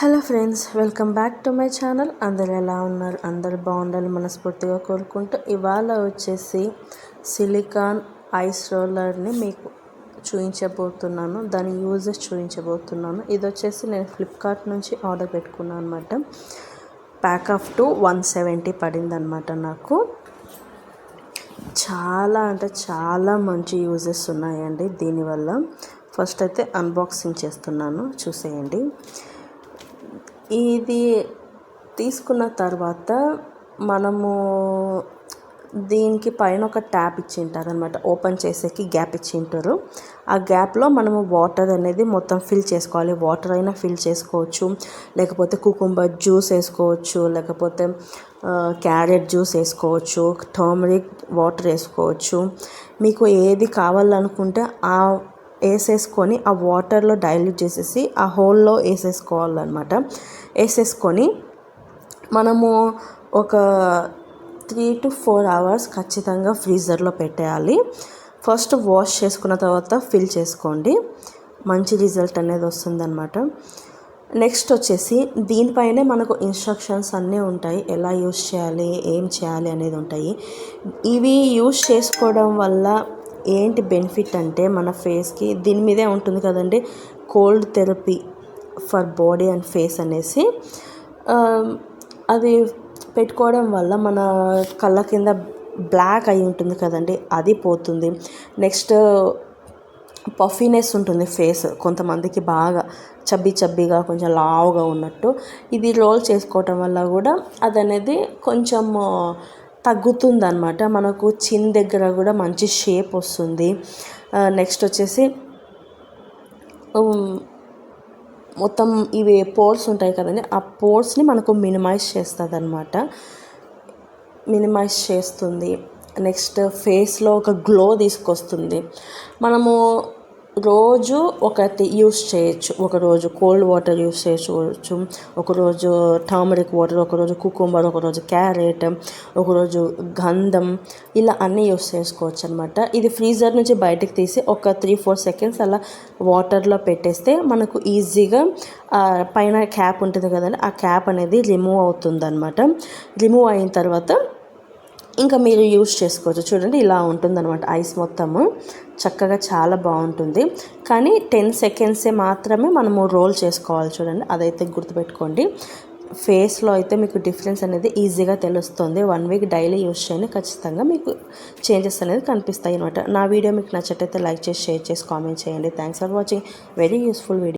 Hello friends welcome back to my channel. అందరు ఎలా ఉన్నారు? అందరు బాగుండాలి మనస్ఫూర్తిగా కోరుకుంటూ ఇవాళ వచ్చేసి సిలికాన్ ఐస్ రోలర్ని మీకు చూపించబోతున్నాను. దాని యూజెస్ చూపించబోతున్నాను. ఇది వచ్చేసి నేను ఫ్లిప్కార్ట్ నుంచి ఆర్డర్ పెట్టుకున్నాను అనమాట pack of two one seventy పడింది అనమాట నాకు. చాలా అంటే చాలా మంచి యూజెస్ ఉన్నాయండి దీనివల్ల. ఫస్ట్ అయితే అన్బాక్సింగ్ చేస్తున్నాను. చూసేయండి. ఇది తీసుకున్న తర్వాత మనము దీనికి పైన ఒక ట్యాప్ ఇచ్చింటారు అనమాట ఓపెన్ చేసేకి గ్యాప్ ఇచ్చింటారు. ఆ గ్యాప్లో మనము వాటర్ అనేది మొత్తం ఫిల్ చేసుకోవాలి. వాటర్ అయినా ఫిల్ చేసుకోవచ్చు. లేకపోతే కుకుంబర్ జ్యూస్ వేసుకోవచ్చు. లేకపోతే క్యారెట్ జ్యూస్ వేసుకోవచ్చు. టర్మరిక్ వాటర్ వేసుకోవచ్చు. మీకు ఏది కావాలనుకుంటే ఆ వేసేసుకొని ఆ వాటర్లో డైల్యూట్ చేసేసి ఆ హోల్లో వేసేసుకోవాలన్నమాట. వేసేసుకొని మనము ఒక త్రీ టు ఫోర్ అవర్స్ ఖచ్చితంగా ఫ్రీజర్లో పెట్టేయాలి. ఫస్ట్ వాష్ చేసుకున్న తర్వాత ఫిల్ చేసుకోండి. మంచి రిజల్ట్ అనేది వస్తుందన్నమాట. నెక్స్ట్ వచ్చేసి దీనిపైనే మనకు ఇన్స్ట్రక్షన్స్ అన్నీ ఉంటాయి. ఎలా యూస్ చేయాలి ఏం చేయాలి అనేది ఉంటాయి. ఇవి యూస్ చేసుకోవడం వల్ల ఏంటి బెనిఫిట్ అంటే మన ఫేస్కి దీని మీదే ఉంటుంది కదండి. Cold therapy for body and face అనేసి. అది పెట్టుకోవడం వల్ల మన కళ్ళ కింద బ్లాక్ అయి ఉంటుంది కదండి. అది పోతుంది. నెక్స్ట్ పఫీనెస్ ఉంటుంది ఫేస్ కొంతమందికి బాగా చబ్బి చబ్బిగా కొంచెం లావుగా ఉన్నట్టు. ఇది రోల్ చేసుకోవటం వల్ల కూడా అది అనేది కొంచెం తగ్గుతుంది అనమాట మనకు చిన్ దగ్గర కూడా మంచి షేప్ వస్తుంది. నెక్స్ట్ వచ్చేసి మొత్తం ఇవి పోర్స్ ఉంటాయి కదండి ఆ పోర్స్ని మనకు మినిమైజ్ చేస్తుంది అనమాట మినిమైజ్ చేస్తుంది నెక్స్ట్ ఫేస్లో ఒక గ్లో తీసుకొస్తుంది. మనము రోజు ఒకటి యూస్ చేయొచ్చు. ఒకరోజు కోల్డ్ వాటర్ యూస్ చేసుకోవచ్చు. ఒకరోజు టర్మరిక్ వాటర్ ఒకరోజు కుకుంబర్ ఒకరోజు క్యారెట్ ఒకరోజు గంధం ఇలా అన్నీ యూస్ చేసుకోవచ్చు అనమాట ఇది ఫ్రీజర్ నుంచి బయటకు తీసి ఒక త్రీ ఫోర్ సెకండ్స్ అలా వాటర్లో పెట్టేస్తే మనకు ఈజీగా పైన క్యాప్ ఉంటుంది కదండి ఆ క్యాప్ అనేది రిమూవ్ అవుతుంది అనమాట రిమూవ్ అయిన తర్వాత ఇంకా మీరు యూస్ చేసుకోవచ్చు. చూడండి ఇలా ఉంటుందన్నమాట ఐస్ మొత్తము. చక్కగా చాలా బాగుంటుంది. కానీ టెన్ సెకండ్సే మాత్రమే మనము రోల్ చేసుకోవాలి చూడండి. అదైతే గుర్తుపెట్టుకోండి. ఫేస్లో అయితే మీకు డిఫరెన్స్ అనేది ఈజీగా తెలుస్తుంది. వన్ వీక్ డైలీ యూస్ చేయండి. ఖచ్చితంగా మీకు చేంజెస్ అనేది కనిపిస్తాయి అనమాట నా వీడియో మీకు నచ్చటైతే లైక్ చేసి షేర్ చేసి కామెంట్ చేయండి. Thanks for watching. Very useful video.